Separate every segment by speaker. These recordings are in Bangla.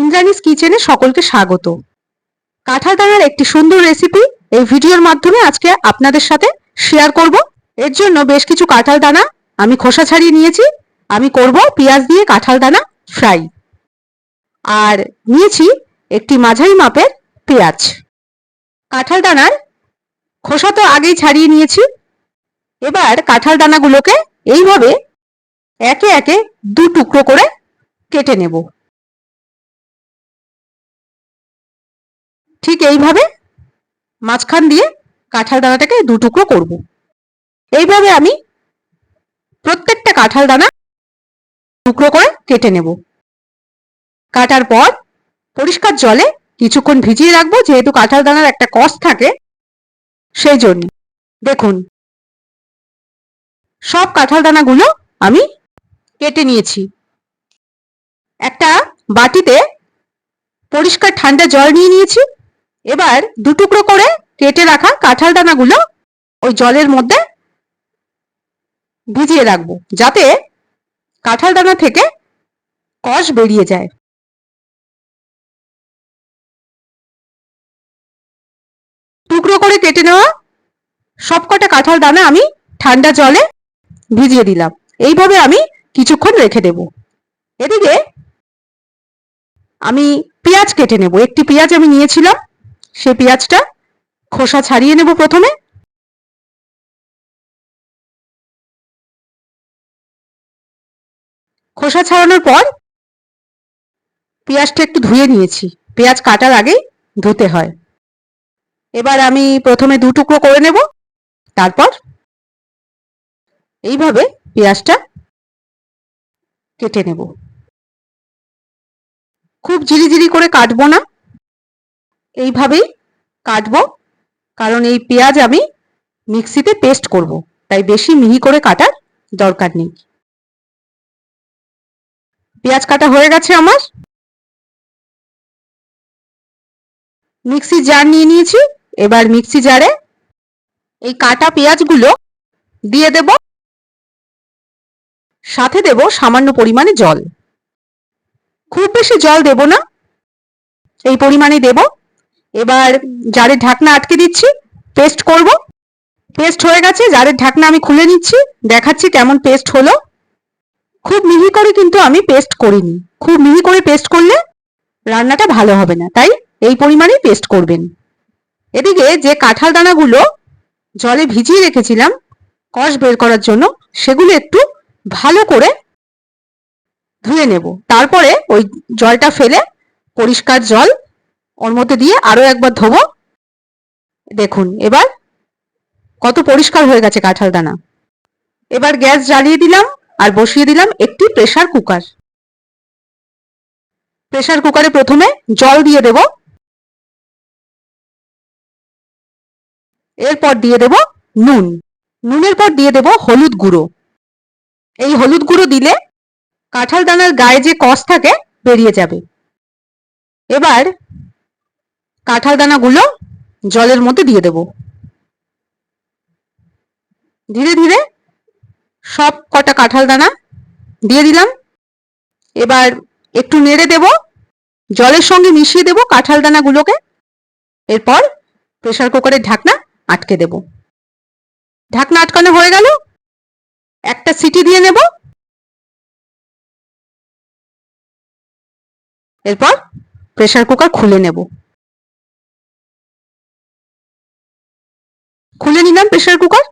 Speaker 1: ইন্দ্রাণীস কিচেনে সকলকে স্বাগত। কাঁঠাল দানার একটি সুন্দর রেসিপি এই ভিডিওর মাধ্যমে আজকে আপনাদের সাথে শেয়ার করব। এর জন্য বেশ কিছু কাঁঠাল দানা আমি খোসা ছাড়িয়ে নিয়েছি। আমি করব পেঁয়াজ দিয়ে কাঁঠাল দানা ফ্রাই আর নিয়েছি একটি মাঝারি মাপের পেঁয়াজ। কাঁঠাল দানার খোসা তো আগেই ছাড়িয়ে নিয়েছি। এবার কাঁঠাল দানাগুলোকে এইভাবে একে একে দু টুকরো করে কেটে নেব। ঠিক এইভাবে মাঝখান দিয়ে কাঁঠাল দানাটাকে দু টুকরো করব। এইভাবে আমি প্রত্যেকটা কাঁঠাল দানা টুকরো করে কেটে নেব। কাটার পর পরিষ্কার জলে কিছুক্ষণ ভিজিয়ে রাখব, যেহেতু কাঁঠাল দানার একটা কষ থাকে সেই জন্য। দেখুন, সব কাঁঠাল দানাগুলো আমি কেটে নিয়েছি। একটা বাটিতে পরিষ্কার ঠান্ডা জল নিয়ে নিয়েছি। এবার দু টুকরো করে কেটে রাখা কাঁঠাল দানাগুলো ওই জলের মধ্যে ভিজিয়ে রাখব, যাতে কাঁঠাল দানা থেকে কষ বেরিয়ে যায়। টুকরো করে কেটে নেওয়া সবকটা কাঁঠাল দানা আমি ঠান্ডা জলে ভিজিয়ে দিলাম। এইভাবে আমি কিছুক্ষণ রেখে দেব। এদিকে আমি পেঁয়াজ কেটে নেব। একটি পেঁয়াজ আমি নিয়েছিলাম। সে পেঁয়াজটা খোসা ছাড়িয়ে নেব প্রথমে। খোসা ছাড়ানোর পর পেঁয়াজটা একটু ধুয়ে নিয়েছি। পেঁয়াজ কাটার আগেই ধুতে হয়। এবার আমি প্রথমে দু টুকরো করে নেব, তারপর এইভাবে পেঁয়াজটা কেটে নেব। খুব জিরি করে কাটবো না। এইভাবেই কাটবো। কারণ এই পেঁয়াজ আমি মিক্সিতে পেস্ট করব। তাই বেশি মিহি করে কাটার দরকার নেই। পেঁয়াজ কাটা হয়ে গেছে আমার। মিক্সি জার নিয়ে নিয়েছি। এবার মিক্সি জারে এই কাটা পেঁয়াজগুলো দিয়ে দেব। সাথে দেব সামান্য পরিমাণে জল। খুব বেশি জল দেব না। এই পরিমাণে দেব। এবার জারের ঢাকনা আটকে দিচ্ছি পেস্ট করব। পেস্ট হয়ে গেছে, জারের ঢাকনা আমি খুলে নিচ্ছি, দেখাচ্ছি কেমন পেস্ট হলো। খুব মিহি করে কিন্তু আমি পেস্ট করিনি। খুব মিহি করে পেস্ট করলে রান্নাটা ভালো হবে না, তাই এই পরিমাণেই পেস্ট করবেন। এদিকে যে কাঁঠাল দানাগুলো জলে ভিজিয়ে রেখেছিলাম, কষ বের করার জন্য, সেগুলো একটু ভালো করে ধুয়ে নেব। তারপরে ওই জলটা ফেলে পরিষ্কার জল ওর মধ্যে দিয়ে আরও একবার ধোবো। দেখুন, এবার কত পরিষ্কার হয়ে গেছে কাঁঠাল দানা। এবার গ্যাস জ্বালিয়ে দিলাম আর বসিয়ে দিলাম একটি প্রেসার কুকার। প্রেসার কুকারে প্রথমে জল দিয়ে দেব। এরপর দিয়ে দেব নুন। নুনের পর দিয়ে দেব হলুদ গুঁড়ো। এই হলুদ গুঁড়ো দিলে কাঁঠাল দানার গায়ে যে কষ থাকে, বেরিয়ে যাবে। এবার কাঁঠাল দানাগুলো জলের মধ্যে দিয়ে দেব। ধীরে ধীরে সব কটা কাঁঠাল দানা দিয়ে দিলাম। এবার একটু নেড়ে দেব, জলের সঙ্গে মিশিয়ে দেব কাঁঠাল দানাগুলোকে এরপর প্রেসার কুকারের ঢাকনা আটকে দেব। ঢাকনা আটকানো হয়ে গেল। একটা সিটি দিয়ে নেব। এরপর প্রেসার কুকার খুলে নেব। খুলে নিলাম প্রেশার কুকার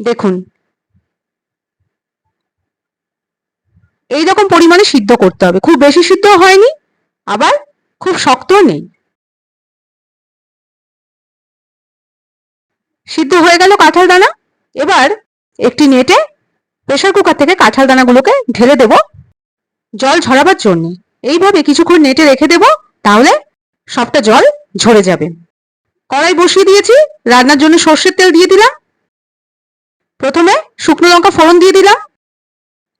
Speaker 1: দেখুন। এই রকম পরিমাণে সিদ্ধ করতে হবে। খুব বেশি সিদ্ধ হয়নি, আবার খুব শক্তও নেই। সিদ্ধ হয়ে গেল কাঁঠাল দানা। এবার একটি নেটে প্রেসার কুকার থেকে কাঁঠাল দানাগুলোকে ঢেলে দেব। জল ঝরাবার জন্য। এইভাবে কিছুক্ষণ নেটে রেখে দেব, তাহলে সবটা জল ঝরে যাবে। কড়াই বসিয়ে দিয়েছি, রান্নার জন্য সর্ষের তেল দিয়ে দিলাম। প্রথমে শুকনো লঙ্কা ফোড়ন দিয়ে দিলাম।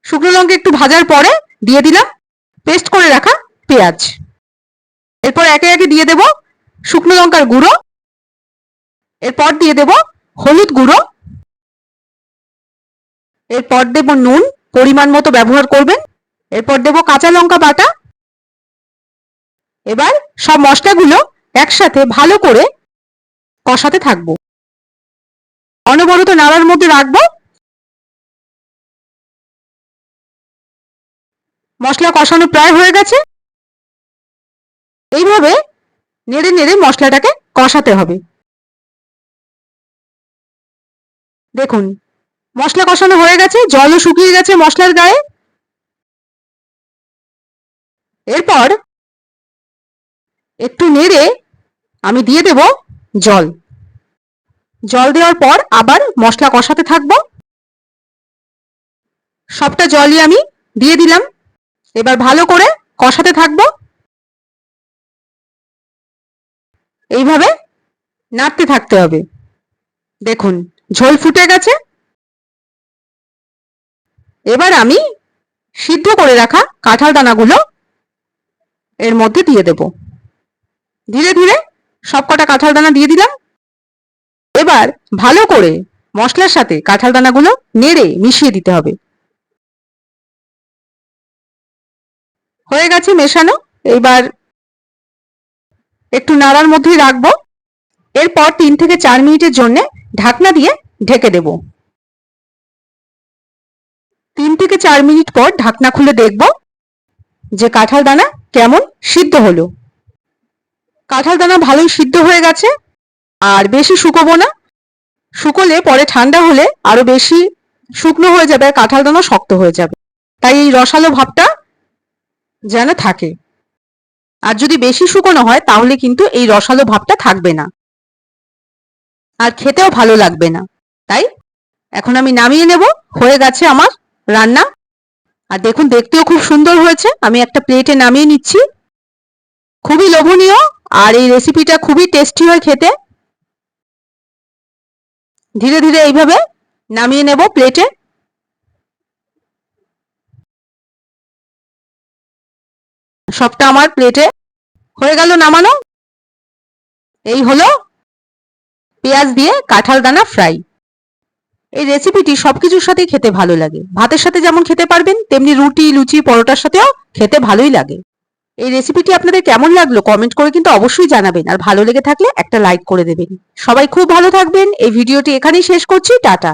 Speaker 1: শুকনো লঙ্কা একটু ভাজার পরে দিয়ে দিলাম পেস্ট করে রাখা পেঁয়াজ। এরপর একে একে দিয়ে দেব শুকনো লঙ্কার গুঁড়ো। এরপর দিয়ে দেব হলুদ গুঁড়ো। এরপর দেব নুন, পরিমাণ মতো ব্যবহার করবেন। এরপর দেব কাঁচা লঙ্কা বাটা। এবার সব মশলাগুলো একসাথে ভালো করে কষাতে থাকব। অনবরত নাড়ার মধ্যে রাখব। মশলা কষানো প্রায় হয়ে গেছে। এইভাবে নেড়ে নেড়ে মশলাটাকে কষাতে হবে। দেখুন, মশলা কষানো হয়ে গেছে, জলও শুকিয়ে গেছে মশলার গায়ে। এরপর একটু নেড়ে আমি দিয়ে দেব জল। জল দেওয়ার পর আবার মশলা কষাতে থাকব। সবটা জলই আমি দিয়ে দিলাম। এবার ভালো করে কষাতে থাকব। এইভাবে নাড়তে থাকতে হবে। দেখুন, ঝোল ফুটে গেছে। এবার আমি সিদ্ধ করে রাখা কাঁঠাল দানাগুলো এর মধ্যে দিয়ে দেব। ধীরে ধীরে সবকটা কাঁঠাল দানা দিয়ে দিলাম। এবার ভালো করে মশলার সাথে কাঁঠাল দানাগুলো নেড়ে মিশিয়ে দিতে হবে। হয়ে গেছে মেশানো। এইবার একটু নাড়ার মধ্যেই রাখব। এরপর তিন থেকে চার মিনিটের জন্য ঢাকনা দিয়ে ঢেকে দেব। তিন থেকে চার মিনিট পর ঢাকনা খুলে দেখব যে কাঁঠাল দানা কেমন সিদ্ধ হলো। কাঁঠাল দানা ভালোই সিদ্ধ হয়ে গেছে, আর বেশি শুকোবো না। শুকোলে পরে ঠান্ডা হলে আরও বেশি শুকনো হয়ে যাবে আর কাঁঠাল দানা শক্ত হয়ে যাবে। তাই এই রসালো ভাবটা যেন থাকে। আর যদি বেশি শুকনো হয়, তাহলে কিন্তু এই রসালো ভাবটা থাকবে না। আর খেতেও ভালো লাগবে না। তাই এখন আমি নামিয়ে নেব। হয়ে গেছে আমার রান্না। আর দেখুন, দেখতেও খুব সুন্দর হয়েছে। আমি একটা প্লেটে নামিয়ে নিচ্ছি। খুবই লোভনীয়। আর এই রেসিপিটা খুবই টেস্টি হয় খেতে। ধীরে ধীরে এইভাবে নামিয়ে নেব প্লেটে সবটা আমার প্লেটে হয়ে গেল নামানো। এই হলো পেঁয়াজ দিয়ে কাঁঠাল দানা ফ্রাই এই রেসিপিটি সবকিছুর সাথেই খেতে ভালো লাগে। ভাতের সাথে যেমন খেতে পারবেন, তেমনি রুটি, লুচি, পরোটার সাথেও খেতে ভালোই লাগে। এই রেসিপিটি আপনাদের কেমন লাগল? কমেন্ট করে কিন্তু অবশ্যই জানাবেন। আর ভালো লেগে থাকলে একটা লাইক করে দেবেন। সবাই খুব ভালো থাকবেন। এই ভিডিওটি এখানেই শেষ করছি। টাটা।